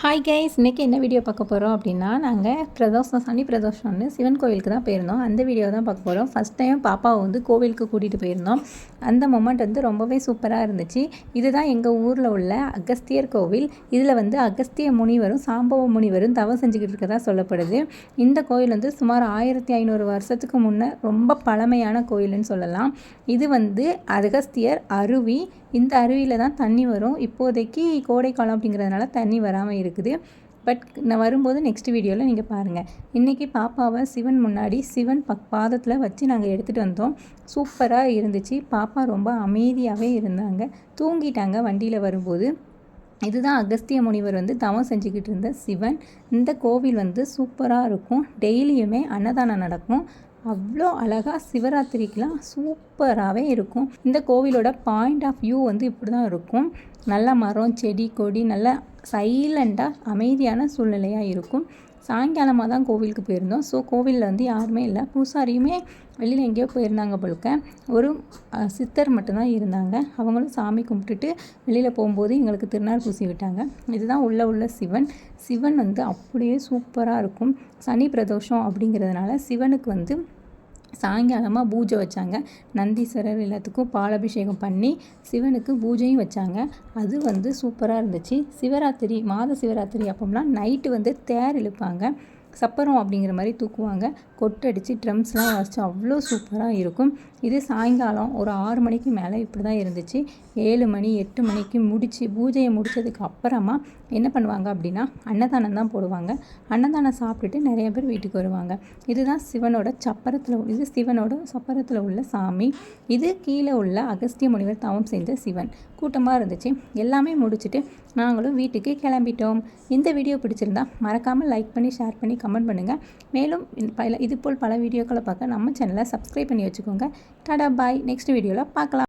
Hi guys இன்றைக்கி என்ன video பார்க்க போகிறோம் அப்படின்னா நாங்கள் பிரதோஷம் சனி பிரதோஷம் சிவன் கோவிலுக்கு தான் போயிருந்தோம். அந்த வீடியோ தான் பார்க்க போகிறோம் ஃபஸ்ட் டைம் பாப்பாவை வந்து கோவிலுக்கு கூட்டிகிட்டு போயிருந்தோம். அந்த மொமெண்ட் வந்து ரொம்பவே சூப்பராக இருந்துச்சு. இதுதான் எங்கள் ஊரில் உள்ள அகஸ்தியர் கோவில். இதில் வந்து அகஸ்திய முனிவரும் சாம்பவ முனிவரும் தவம் செஞ்சுக்கிட்டு இருக்கதா சொல்லப்படுது. இந்த கோவில் வந்து சுமார் ஆயிரத்தி ஐநூறு வருஷத்துக்கு முன்னே ரொம்ப பழமையான கோயில்னு சொல்லலாம். இது வந்து அகஸ்தியர் அருவி இந்த அருவியில் தான் தண்ணி வரும். இப்போதைக்கு கோடைக்காலம் அப்படிங்கிறதுனால தண்ணி வராமல் இருக்குது. பட் நான் வரும்போது நெக்ஸ்ட் வீடியோவில் நீங்கள் பாருங்கள் இன்றைக்கி பாப்பாவை சிவன் முன்னாடி சிவன் பக் பாதத்தில் வச்சு நாங்கள் எடுத்துகிட்டு வந்தோம். சூப்பராக இருந்துச்சு. பாப்பா ரொம்ப அமைதியாகவே இருந்தாங்க. தூங்கிட்டாங்க வண்டியில் வரும்போது. இதுதான் அகஸ்திய முனிவர் வந்து தவம் செஞ்சுக்கிட்டு இருந்த சிவன். இந்த கோவில் வந்து சூப்பராக இருக்கும். டெய்லியுமே அன்னதானம் நடக்கும். அவ்வளோ அழகாக சிவராத்திரிக்கெலாம் சூப்பராகவே இருக்கும். இந்த கோவிலோட பாயிண்ட் ஆஃப் வியூ வந்து இப்படி தான் இருக்கும். நல்ல மரம் செடி கொடி நல்ல சைலண்ட்டாக அமைதியான சூழ்நிலையாக இருக்கும். சாயங்காலமாக தான் கோவிலுக்கு போயிருந்தோம். ஸோ கோவிலில் வந்து யாருமே இல்லை. பூசாரியுமே வெளியில் எங்கேயோ போயிருந்தாங்க போலுக்க ஒரு சித்தர் மட்டும்தான் இருந்தாங்க. அவங்களும் சாமி கும்பிட்டுட்டு வெளியில் போகும்போது எங்களுக்கு திருநாள் பூசி விட்டாங்க. இதுதான் உள்ளே உள்ள சிவன். சிவன் வந்து அப்படியே சூப்பராக இருக்கும். சனி பிரதோஷம் அப்படிங்கிறதுனால சிவனுக்கு வந்து சாயங்காலமாக பூஜை வச்சாங்க. நந்தீஸ்வரர் எல்லாத்துக்கும் பாலபிஷேகம் பண்ணி சிவனுக்கு பூஜையும் வச்சாங்க. அது வந்து சூப்பராக இருந்துச்சு. சிவராத்திரி மாத சிவராத்திரி அப்போம்லாம் நைட்டு வந்து தேர் இழுப்பாங்க. சப்பரம் அப்படிங்கிற மாதிரி தூக்குவாங்க. கொட்டடிச்சு ட்ரம்ஸ்லாம் வாசித்து அவ்வளோ சூப்பராக இருக்கும். இது சாயங்காலம் ஒரு ஆறு மணிக்கு மேலே இப்படி தான் இருந்துச்சு. ஏழு மணி எட்டு மணிக்கு முடித்து பூஜையை முடித்ததுக்கு அப்புறமா என்ன பண்ணுவாங்க அப்படின்னா அன்னதானம் தான் போடுவாங்க. அன்னதானம் சாப்பிட்டுட்டு நிறைய பேர் வீட்டுக்கு வருவாங்க. இதுதான் சிவனோட சப்பரத்தில் இது சிவனோட சப்பரத்தில் உள்ள சாமி. இது கீழே உள்ள அகஸ்திய முனிவர் தவம் செய்த சிவன். கூட்டமாக இருந்துச்சு. எல்லாமே முடிச்சுட்டு நாங்களும் வீட்டுக்கு கிளம்பிட்டோம். இந்த வீடியோ பிடிச்சிருந்தா மறக்காமல் லைக் பண்ணி ஷேர் பண்ணி கமெண்ட் பண்ணுங்கள் மேலும் பல இதுபோல் பல வீடியோக்களை பார்க்க நம்ம சேனலை சப்ஸ்கிரைப் பண்ணி வச்சுக்கோங்க. டாடா பாய். நெக்ஸ்ட் வீடியோவில் பார்க்கலாம்.